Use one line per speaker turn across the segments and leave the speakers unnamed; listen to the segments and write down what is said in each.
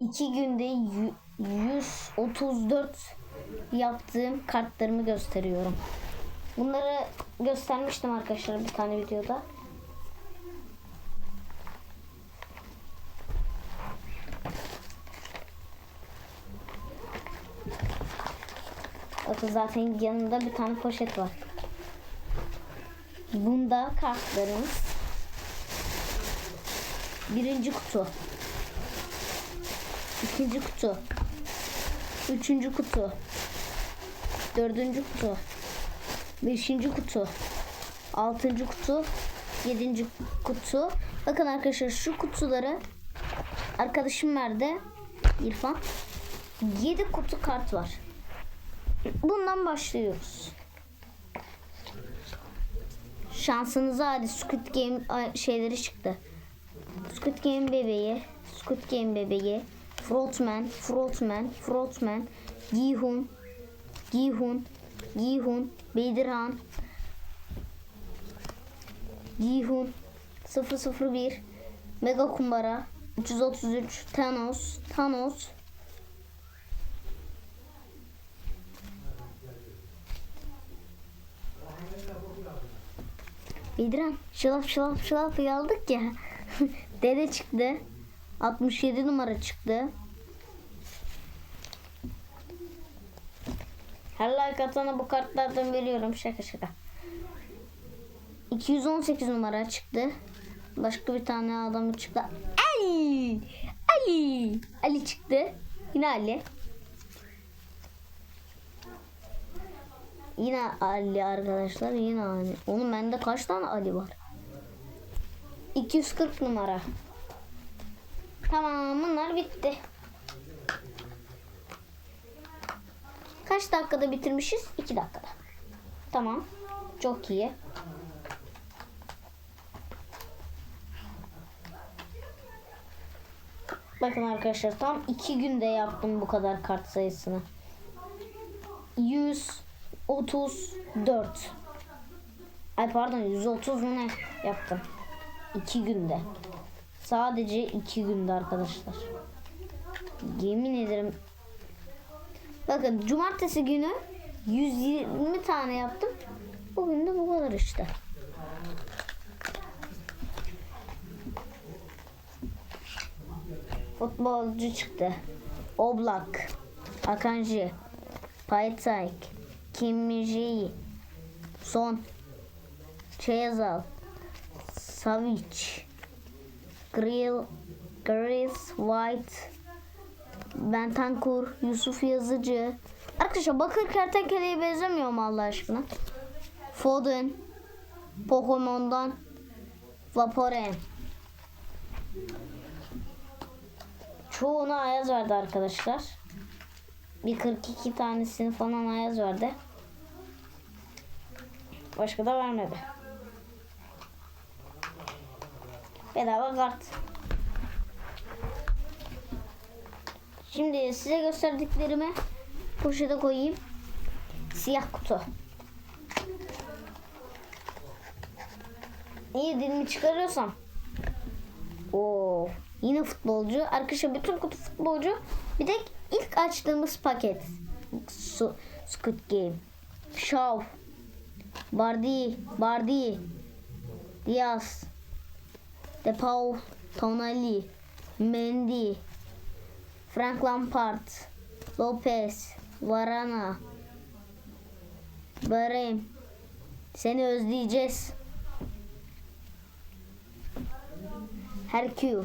iki günde yü- 134 yaptığım kartlarımı gösteriyorum. Bunları göstermiştim arkadaşlar bir tane videoda. Bakın zaten yanında bir tane poşet var. Bunda kartlarımız. Birinci kutu. İkinci kutu. Üçüncü kutu. Dördüncü kutu. Beşinci kutu. Altıncı kutu. Yedinci kutu. Bakın arkadaşlar şu kutuları arkadaşım verdi. İrfan. Yedi kutu kart var. Bundan başlıyoruz. Şansınıza hadi Squid Game şeyleri çıktı. Squid Game bebeği, Squid Game bebeği, Frotman, Frotman, Frotman, Gihun, Gihun, Gihun, Bedirhan, Gihun, 001, Mega Kumbara, 333, Thanos, Thanos, Bedran şılap şılap şılap aldık ya. Dede çıktı. 67 numara çıktı. Her like atana bu kartlardan veriyorum. Şaka şaka. 218 numara çıktı. Başka bir tane adam çıktı. Ali! Ali! Ali çıktı. Yine Ali. Yine Ali arkadaşlar. Yine Ali. Onun bende kaç tane Ali var? 240 numara. Tamam bunlar bitti. Kaç dakikada bitirmişiz? 2 dakikada. Tamam. Çok iyi. Bakın arkadaşlar tam 2 günde yaptım bu kadar kart sayısını. 134. Ay pardon 130 mu ne yaptım. 2 günde. Sadece 2 günde arkadaşlar. Yemin ederim. Bakın cumartesi günü 120 tane yaptım. Bugün de bu kadar işte. Futbolcu çıktı. Oblak, Akanji, Paytayk, Kim Min-jae, Son, Chazal, Savic, Grill, Grace White, Bentancur, Yusuf Yazıcı. Arkadaşlar bakır kertenkeleye benzemiyor mu Allah aşkına? Foden, Pokemon'dan Vaporeon. Çoğuna Ayaz verdi arkadaşlar. Bir 42 tanesini falan Ayaz verdi. Başka da vermedi. Bedava kart. Şimdi size gösterdiklerimi poşete koyayım. Siyah kutu. İyi dilimi çıkarıyorsam. Oo, yine futbolcu. Arkadaşlar bütün kutu futbolcu. Bir tek ilk açtığımız paket. Su, Squid Game. Shaw. Bardi. Bardi. Diaz. Depau. Tonali. Mendy. Frank Lampard. Lopez. Varana. Barem. Seni özleyeceğiz. Herkül.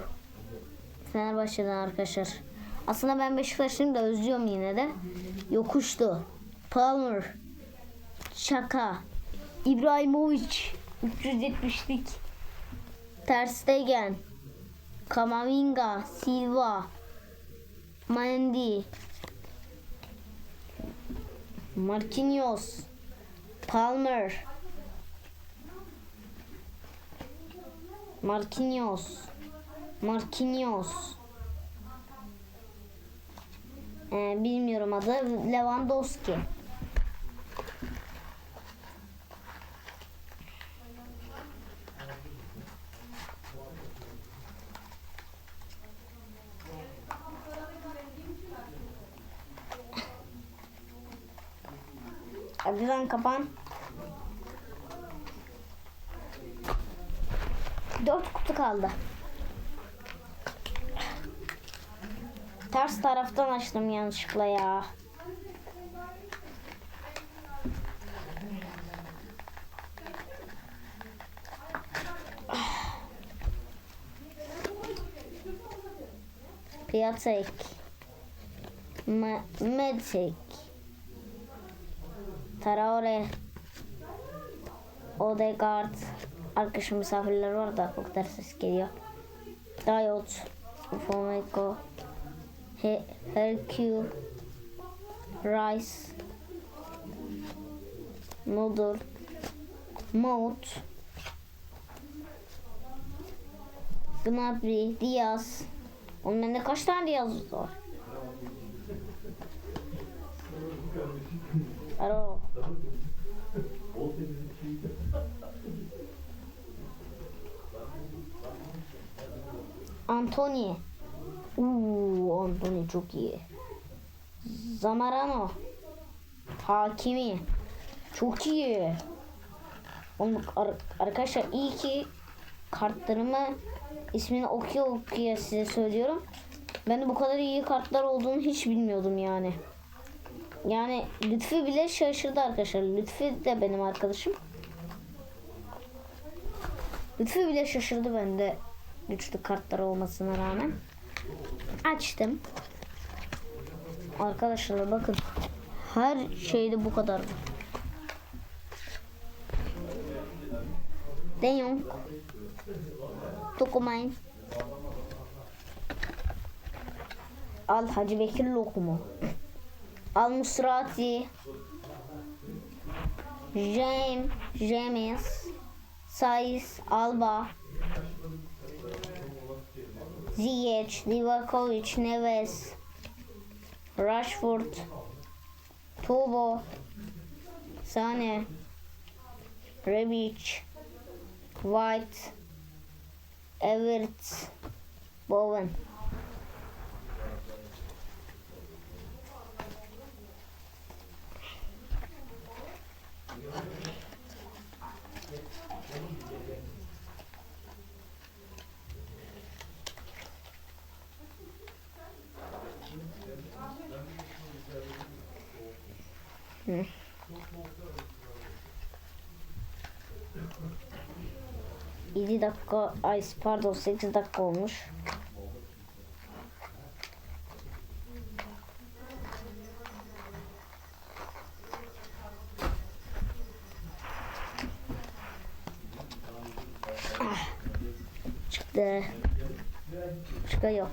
Fenerbahçe'den arkadaşlar. Aslında ben Beşiktaş'ım da özlüyorum yine de. Yokuştu. Palmer. Çaka. İbrahimovic. 370'lik. Ter Stegen. Kamavinga. Silva. Mendy. Marquinhos. Palmer. Marquinhos. Marquinhos. Ee, bilmiyorum adı. Lewandowski. Hadi lan kapan. Dört kutu kaldı. Ters taraftan açtım yanlışlıkla ya. Piyatek. Me Medsek. Traore. Odegaard. Arkadaşım misafirler var da o kadar ses geliyor. Dayot. Fomeko. He Hercule. Rice. Nodur. Mout. Gnabry. Diaz. Onun bende kaç tane Diaz var? Alo. Anthony. Uuu Anthony çok iyi. Zamarano. Hakimi. Çok iyi. Oğlum ar- arkadaşlar iyi ki kartlarımı ismini okuya okuya size söylüyorum. Ben de bu kadar iyi kartlar olduğunu hiç bilmiyordum yani. Yani Lütfi bile şaşırdı arkadaşlar. Lütfi de benim arkadaşım. Lütfi bile şaşırdı bende güçlü kartlar olmasına rağmen. Açtım. Arkadaşlar bakın. Her şeyde bu kadar. De Jong. Dokumayın. Al Hacı Bekir lokumu. Al Musrati. James. James. Saiz. Alba. Ziyech. Livakovic. Neves. Rashford. Tubo. Sane. Rebic. White. Everett. Bowen. 7 dakika ay pardon 8 dakika olmuş. Ah. Çıktı. Başka yok.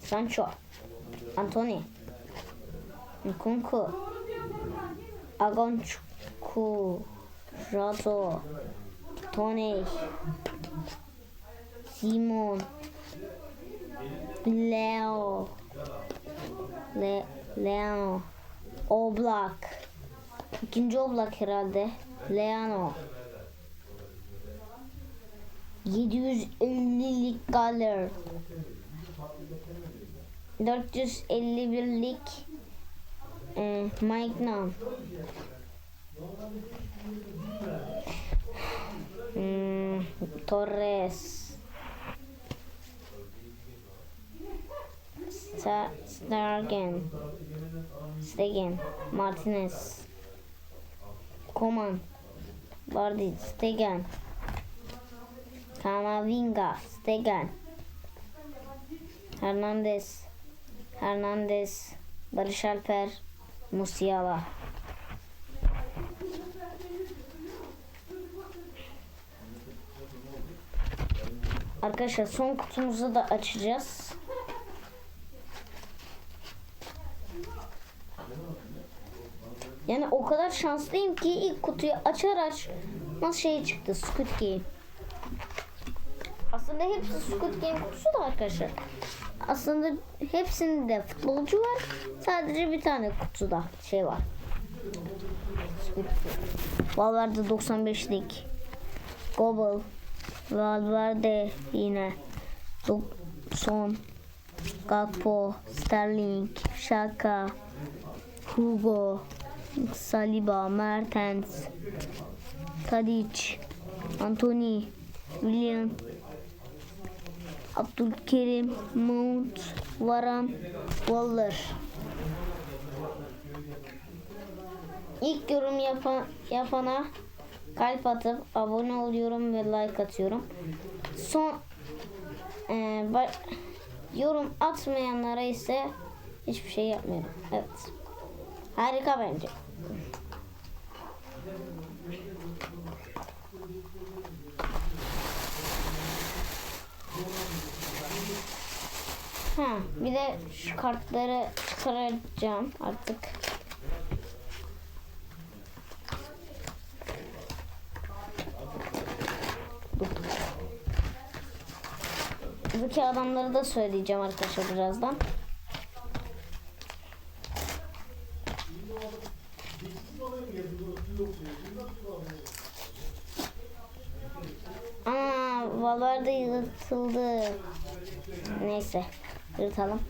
Sancho. Anthony. Nkunku. Agonçku. Rato. Tony. Simon. Leo. Le Leo. Oblak. İkinci Oblak herhalde. Leano. 750'lik Galler. 451'lik e, Magnum. Hmm, Torres. Sta Stargen. Stegen. Martinez. Coman. Bardi. Stegen. Camavinga. Stegen. Hernandez. Hernandez. Barış Alper. Musiala. Arkadaşlar son kutumuzu da açacağız. Yani o kadar şanslıyım ki ilk kutuyu açar aç nasıl şey çıktı Squid Game. Aslında hepsi Squid Game kutusu da arkadaşlar. Aslında hepsinde futbolcu var. Sadece bir tane kutuda şey var. Valverde 95'lik. Gobble. Valverde yine. Son. Gakpo. Sterling. Shaka. Hugo. Saliba, Mertens, Tadic, Anthony, William, Abdülkerim, Mount, Varan, Waller. İlk yorum yapan, yapana kalp atıp abone oluyorum ve like atıyorum. Son e, yorum atmayanlara ise hiçbir şey yapmıyorum. Evet. Harika bence. Ha, bir de şu kartları çıkaracağım artık. Buradaki adamları da söyleyeceğim arkadaşlar birazdan. Aa, Valverde yırtıldı. Neyse, yırtalım.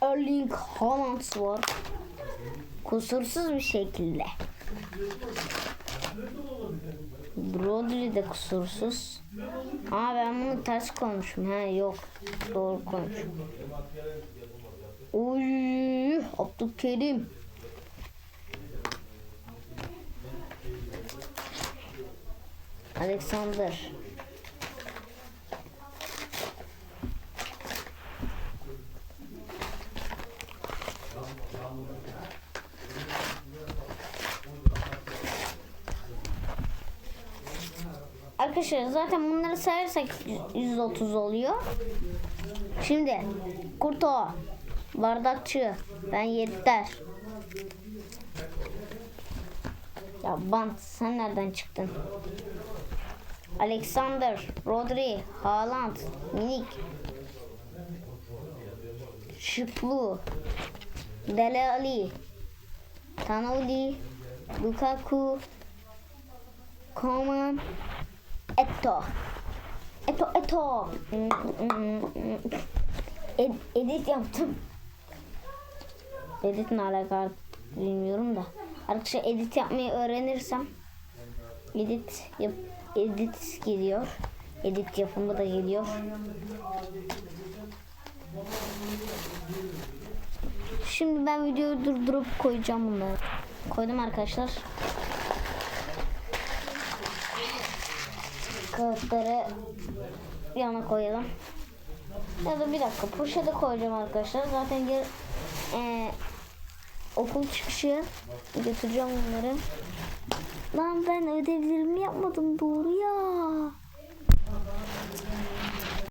Erling Haaland var. Kusursuz bir şekilde. Rodri de kusursuz. Aa ben bunu ters koymuşum. Ha yok. Doğru koymuşum. Uy, Abdülkerim. Alexander. Arkadaşlar zaten bunları sayarsak 130 oluyor. Şimdi Kurto, Bardakçı, ben Yedder. Ya Bant sen nereden çıktın? Alexander, Rodri, Haaland, Minik, Şıklu, Dele Ali, Tanoli, Lukaku, Koman, Eto. Eto, Eto. Ed, edit yaptım. Edit ne alaka bilmiyorum da. Arkadaşlar edit yapmayı öğrenirsem edit yap, edit geliyor. Edit yapımı da geliyor. Şimdi ben videoyu durdurup koyacağım bunları. Koydum arkadaşlar. Kağıtları yana koyalım. Ya da bir dakika poşete koyacağım arkadaşlar. Zaten geri, e, okul çıkışı götüreceğim bunları. Lan ben ödevlerimi yapmadım doğru ya.